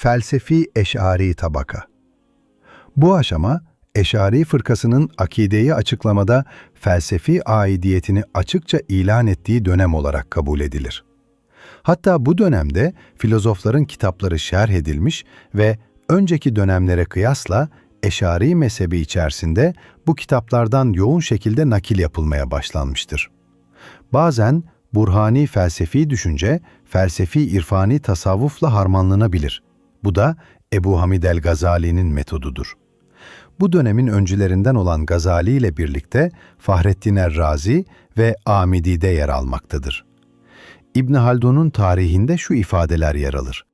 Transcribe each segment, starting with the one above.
Felsefi Eş'ari tabaka. Bu aşama, Eş'ari fırkasının akideyi açıklamada felsefi aidiyetini açıkça ilan ettiği dönem olarak kabul edilir. Hatta bu dönemde filozofların kitapları şerh edilmiş ve önceki dönemlere kıyasla Eş'ari mezhebi içerisinde bu kitaplardan yoğun şekilde nakil yapılmaya başlanmıştır. Bazen burhani felsefi düşünce, felsefi irfani tasavvufla harmanlanabilir. Bu da Ebu Hamid el-Gazali'nin metodudur. Bu dönemin öncülerinden olan Gazali ile birlikte Fahrettin er-Razi ve Amidi'de yer almaktadır. İbn Haldun'un tarihinde şu ifadeler yer alır.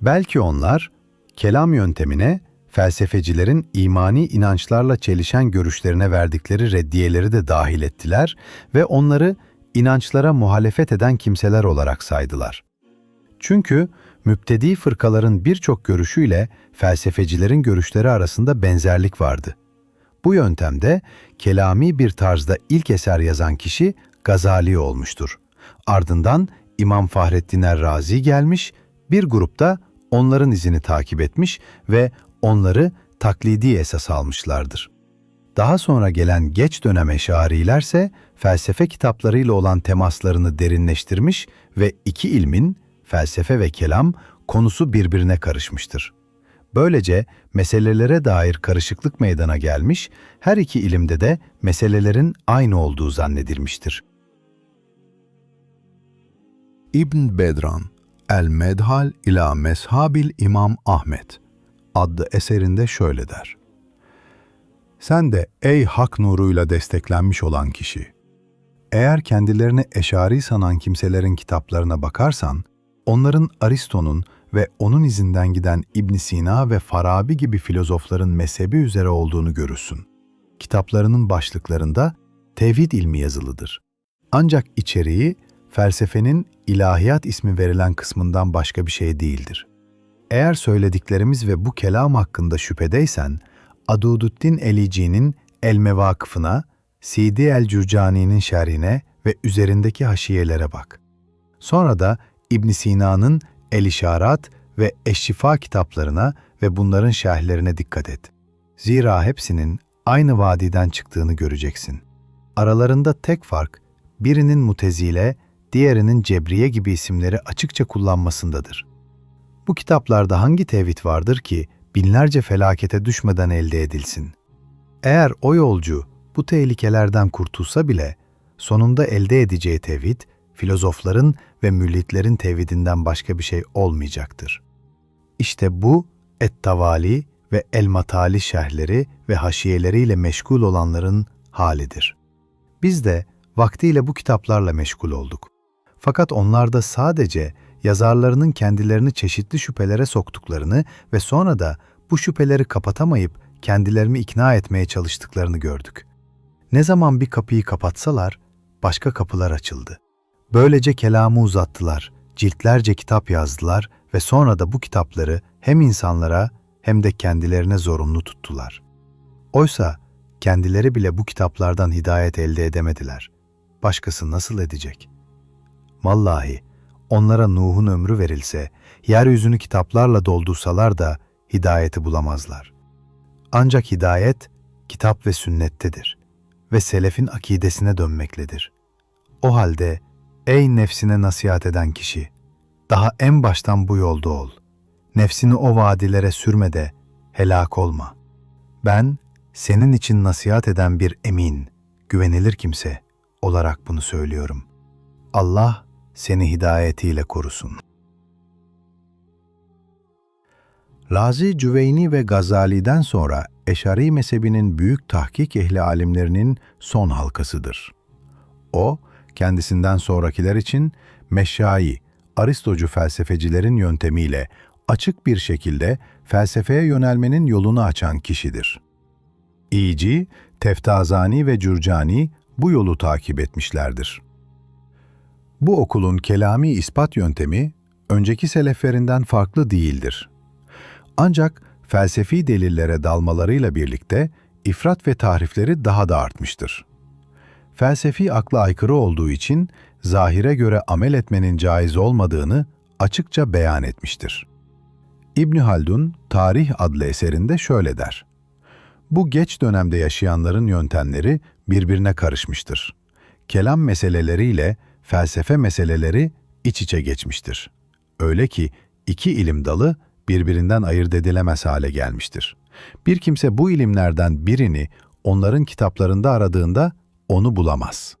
Belki onlar, kelam yöntemine, felsefecilerin imani inançlarla çelişen görüşlerine verdikleri reddiyeleri de dahil ettiler ve onları inançlara muhalefet eden kimseler olarak saydılar. Çünkü müptedi fırkaların birçok görüşüyle felsefecilerin görüşleri arasında benzerlik vardı. Bu yöntemde kelami bir tarzda ilk eser yazan kişi Gazali olmuştur. Ardından İmam Fahrettin Errazi gelmiş, bir grupta onların izini takip etmiş ve onları taklidi esas almışlardır. Daha sonra gelen geç dönem eşarilerse felsefe kitaplarıyla olan temaslarını derinleştirmiş ve iki ilmin, felsefe ve kelam, konusu birbirine karışmıştır. Böylece meselelere dair karışıklık meydana gelmiş, her iki ilimde de meselelerin aynı olduğu zannedilmiştir. İbn Bedran, El Medhal ila Meshabil İmam Ahmet adlı eserinde şöyle der. Sen de ey hak nuruyla desteklenmiş olan kişi, eğer kendilerini eşari sanan kimselerin kitaplarına bakarsan, onların Aristo'nun ve onun izinden giden İbn Sina ve Farabi gibi filozofların mezhebi üzere olduğunu görürsün. Kitaplarının başlıklarında tevhid ilmi yazılıdır. Ancak içeriği felsefenin ilahiyat ismi verilen kısmından başka bir şey değildir. Eğer söylediklerimiz ve bu kelam hakkında şüphedeysen, Adududdin Elici'nin El Mevakıfına, Sidi El Cürcani'nin şerhine ve üzerindeki haşiyelere bak. Sonra da İbn Sina'nın El İşarat ve Eşşifa kitaplarına ve bunların şerhlerine dikkat et. Zira hepsinin aynı vadiden çıktığını göreceksin. Aralarında tek fark, birinin mutezile, diğerinin cebriye gibi isimleri açıkça kullanmasındadır. Bu kitaplarda hangi tevhid vardır ki binlerce felakete düşmeden elde edilsin? Eğer o yolcu bu tehlikelerden kurtulsa bile sonunda elde edeceği tevhid, filozofların ve müllitlerin tevhidinden başka bir şey olmayacaktır. İşte bu Et-Tavali ve El-Matali şerhleri ve haşiyeleriyle meşgul olanların halidir. Biz de vaktiyle bu kitaplarla meşgul olduk. Fakat onlar da sadece yazarlarının kendilerini çeşitli şüphelere soktuklarını ve sonra da bu şüpheleri kapatamayıp kendilerini ikna etmeye çalıştıklarını gördük. Ne zaman bir kapıyı kapatsalar, başka kapılar açıldı. Böylece kelamı uzattılar, ciltlerce kitap yazdılar ve sonra da bu kitapları hem insanlara hem de kendilerine zorunlu tuttular. Oysa kendileri bile bu kitaplardan hidayet elde edemediler. Başkası nasıl edecek? Vallahi onlara Nuh'un ömrü verilse, yeryüzünü kitaplarla doldursalar da hidayeti bulamazlar. Ancak hidayet kitap ve sünnettedir ve selefin akidesine dönmekledir. O halde ey nefsine nasihat eden kişi, daha en baştan bu yolda ol. Nefsini o vadilere sürme de helak olma. Ben senin için nasihat eden bir emin, güvenilir kimse olarak bunu söylüyorum. Allah seni hidayetiyle korusun. Razi Cüveyni ve Gazali'den sonra Eşari mezhebinin büyük tahkik ehli alimlerinin son halkasıdır. O, kendisinden sonrakiler için meşai, Aristocu felsefecilerin yöntemiyle açık bir şekilde felsefeye yönelmenin yolunu açan kişidir. İyici, Teftazani ve Cürcani bu yolu takip etmişlerdir. Bu okulun kelami ispat yöntemi, önceki seleflerinden farklı değildir. Ancak felsefi delillere dalmalarıyla birlikte ifrat ve tahrifleri daha da artmıştır. Felsefi akla aykırı olduğu için zahire göre amel etmenin caiz olmadığını açıkça beyan etmiştir. İbni Haldun, Tarih adlı eserinde şöyle der. Bu geç dönemde yaşayanların yöntemleri birbirine karışmıştır. Kelam meseleleriyle felsefe meseleleri iç içe geçmiştir. Öyle ki iki ilim dalı birbirinden ayırt edilemez hale gelmiştir. Bir kimse bu ilimlerden birini onların kitaplarında aradığında onu bulamaz.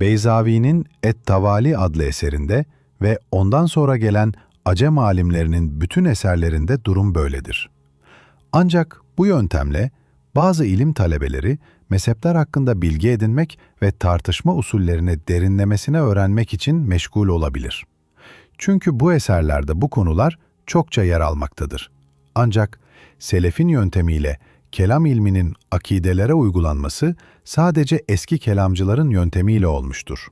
Beyzavi'nin Et-Tavali adlı eserinde ve ondan sonra gelen Acem alimlerinin bütün eserlerinde durum böyledir. Ancak bu yöntemle bazı ilim talebeleri mezhepler hakkında bilgi edinmek ve tartışma usullerini derinlemesine öğrenmek için meşgul olabilir. Çünkü bu eserlerde bu konular çokça yer almaktadır. Ancak selefin yöntemiyle kelam ilminin akidelere uygulanması sadece eski kelamcıların yöntemiyle olmuştur.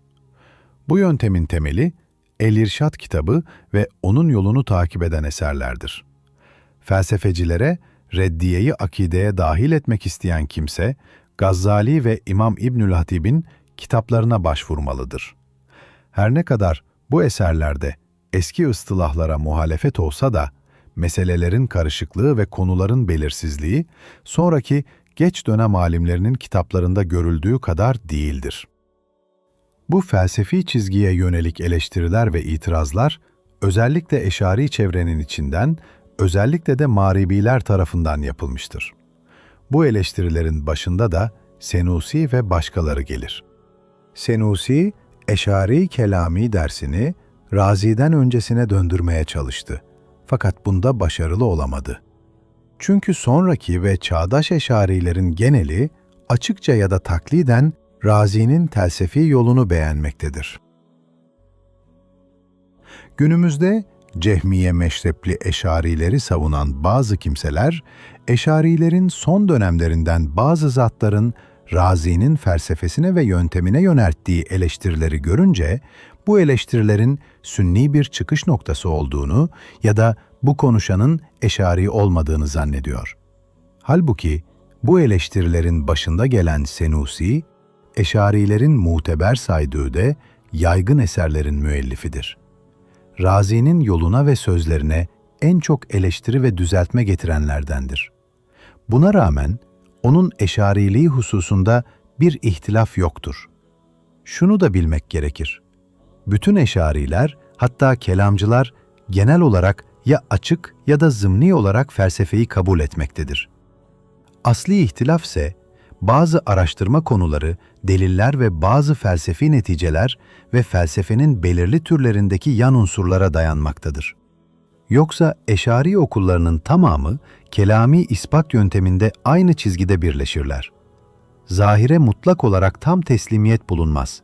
Bu yöntemin temeli El-İrşad kitabı ve onun yolunu takip eden eserlerdir. Felsefecilere reddiyeyi akideye dahil etmek isteyen kimse, Gazzali ve İmam İbnül Hatib'in kitaplarına başvurmalıdır. Her ne kadar bu eserlerde eski ıstılahlara muhalefet olsa da, meselelerin karışıklığı ve konuların belirsizliği, sonraki geç dönem alimlerinin kitaplarında görüldüğü kadar değildir. Bu felsefi çizgiye yönelik eleştiriler ve itirazlar, özellikle eşari çevrenin içinden, özellikle de Maribiler tarafından yapılmıştır. Bu eleştirilerin başında da Senusi ve başkaları gelir. Senusi, Eşari Kelami dersini Razi'den öncesine döndürmeye çalıştı. Fakat bunda başarılı olamadı. Çünkü sonraki ve çağdaş eşarilerin geneli açıkça ya da takliden Razi'nin felsefi yolunu beğenmektedir. Günümüzde Cehmiye meşrepli eşarileri savunan bazı kimseler, eşarilerin son dönemlerinden bazı zatların Razi'nin felsefesine ve yöntemine yönelttiği eleştirileri görünce, bu eleştirilerin sünni bir çıkış noktası olduğunu ya da bu konuşanın eşari olmadığını zannediyor. Halbuki bu eleştirilerin başında gelen Senusi, eşarilerin muteber saydığı de yaygın eserlerin müellifidir. Razi'nin yoluna ve sözlerine en çok eleştiri ve düzeltme getirenlerdendir. Buna rağmen onun eşariliği hususunda bir ihtilaf yoktur. Şunu da bilmek gerekir. Bütün eşariler, hatta kelamcılar genel olarak ya açık ya da zımni olarak felsefeyi kabul etmektedir. Asli ihtilaf ise bazı araştırma konuları, deliller ve bazı felsefi neticeler ve felsefenin belirli türlerindeki yan unsurlara dayanmaktadır. Yoksa eşari okullarının tamamı kelami ispat yönteminde aynı çizgide birleşirler. Zahire mutlak olarak tam teslimiyet bulunmaz.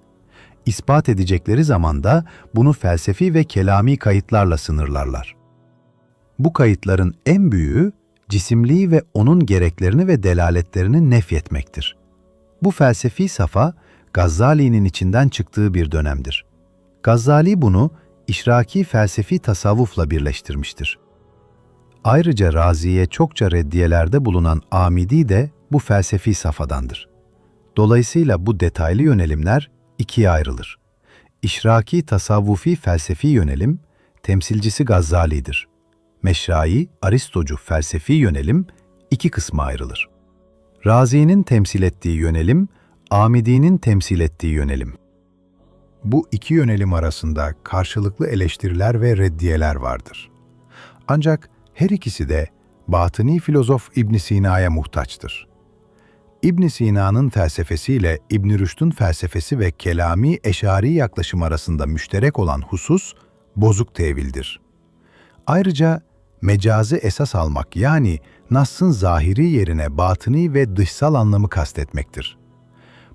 İspat edecekleri zaman da bunu felsefi ve kelami kayıtlarla sınırlarlar. Bu kayıtların en büyüğü cisimliği ve onun gereklerini ve delaletlerini nefyetmektir. Bu felsefi safa Gazzali'nin içinden çıktığı bir dönemdir. Gazzali bunu işraki felsefi tasavvufla birleştirmiştir. Ayrıca Razi'ye çokça reddiyelerde bulunan Amidi de bu felsefi safadandır. Dolayısıyla bu detaylı yönelimler ikiye ayrılır. İşraki tasavvufi felsefi yönelim, temsilcisi Gazzali'dir. Meşrai, Aristocu felsefi yönelim iki kısma ayrılır. Razi'nin temsil ettiği yönelim, Amidi'nin temsil ettiği yönelim. Bu iki yönelim arasında karşılıklı eleştiriler ve reddiyeler vardır. Ancak her ikisi de batıni filozof İbn Sina'ya muhtaçtır. İbn Sina'nın felsefesiyle İbn Rüşd'ün felsefesi ve kelami eşari yaklaşım arasında müşterek olan husus bozuk tevildir. Ayrıca mecazi esas almak yani Nas'ın zahiri yerine batıni ve dışsal anlamı kastetmektir.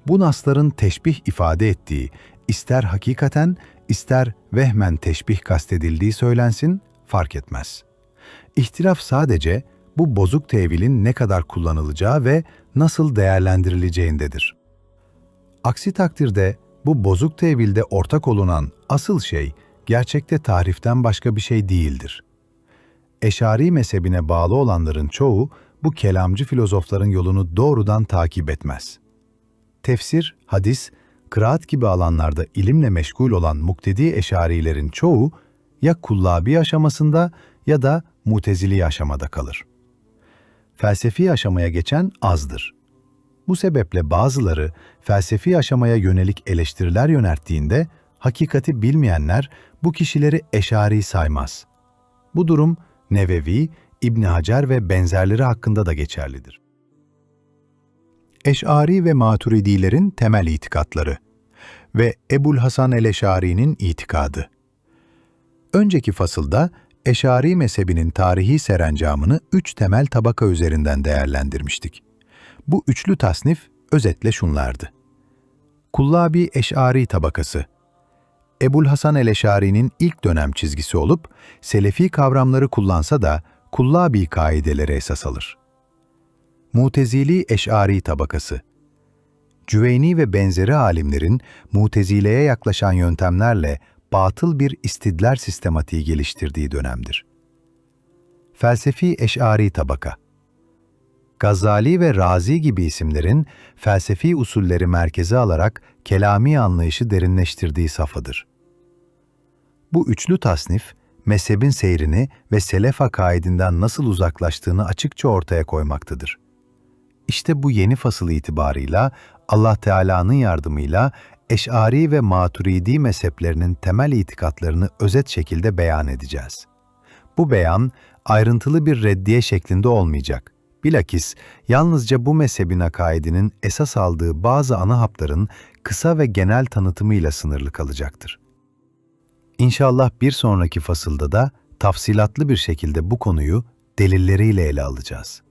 Bu Nasların teşbih ifade ettiği, ister hakikaten ister vehmen teşbih kastedildiği söylensin, fark etmez. İhtilaf sadece bu bozuk tevilin ne kadar kullanılacağı ve nasıl değerlendirileceğindedir. Aksi takdirde bu bozuk tevilde ortak olunan asıl şey gerçekte tariften başka bir şey değildir. Eşari mezhebine bağlı olanların çoğu bu kelamcı filozofların yolunu doğrudan takip etmez. Tefsir, hadis, kıraat gibi alanlarda ilimle meşgul olan muktedi eşarilerin çoğu ya kullabi aşamasında ya da mutezili aşamada kalır. Felsefi aşamaya geçen azdır. Bu sebeple bazıları felsefi aşamaya yönelik eleştiriler yönelttiğinde hakikati bilmeyenler bu kişileri eşari saymaz. Bu durum Nevevi, İbn Hacer ve benzerleri hakkında da geçerlidir. Eş'ari ve Maturidilerin temel itikatları ve Ebul Hasan el-Eş'ari'nin itikadı. Önceki fasılda Eş'ari mezhebinin tarihi serencamını üç temel tabaka üzerinden değerlendirmiştik. Bu üçlü tasnif özetle şunlardı. Kullabi Eş'ari tabakası Ebul Hasan el-Eş'ari'nin ilk dönem çizgisi olup, Selefi kavramları kullansa da Kullabi kaideleri esas alır. Mutezili Eş'ari tabakası Cüveyni ve benzeri alimlerin Mutezile'ye yaklaşan yöntemlerle batıl bir istidlal sistematiği geliştirdiği dönemdir. Felsefi Eş'ari tabaka Gazali ve Razi gibi isimlerin felsefi usulleri merkeze alarak kelami anlayışı derinleştirdiği safhadır. Bu üçlü tasnif, mezhebin seyrini ve selef akaidinden nasıl uzaklaştığını açıkça ortaya koymaktadır. İşte bu yeni fasıl itibarıyla Allah Teala'nın yardımıyla Eş'ari ve Maturidi mezheplerinin temel itikatlarını özet şekilde beyan edeceğiz. Bu beyan ayrıntılı bir reddiye şeklinde olmayacak. Bilakis yalnızca bu mezhebin akaidinin esas aldığı bazı ana hapların kısa ve genel tanıtımıyla sınırlı kalacaktır. İnşallah bir sonraki fasılda da tafsilatlı bir şekilde bu konuyu delilleriyle ele alacağız.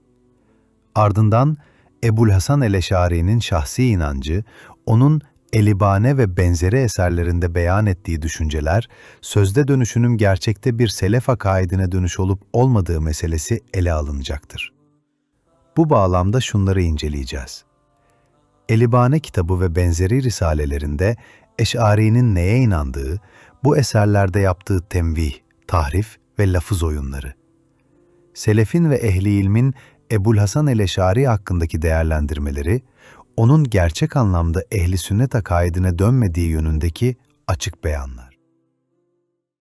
Ardından Ebul Hasan el-Eşari'nin şahsi inancı, onun Elibane ve benzeri eserlerinde beyan ettiği düşünceler, sözde dönüşünün gerçekte bir selef akaidine dönüş olup olmadığı meselesi ele alınacaktır. Bu bağlamda şunları inceleyeceğiz. Elibane kitabı ve benzeri risalelerinde Eş'ari'nin neye inandığı, bu eserlerde yaptığı temvih, tahrif ve lafız oyunları. Selefin ve ehli ilmin Ebul Hasan el-Eşari hakkındaki değerlendirmeleri, onun gerçek anlamda ehli sünnet akaidine dönmediği yönündeki açık beyanlar.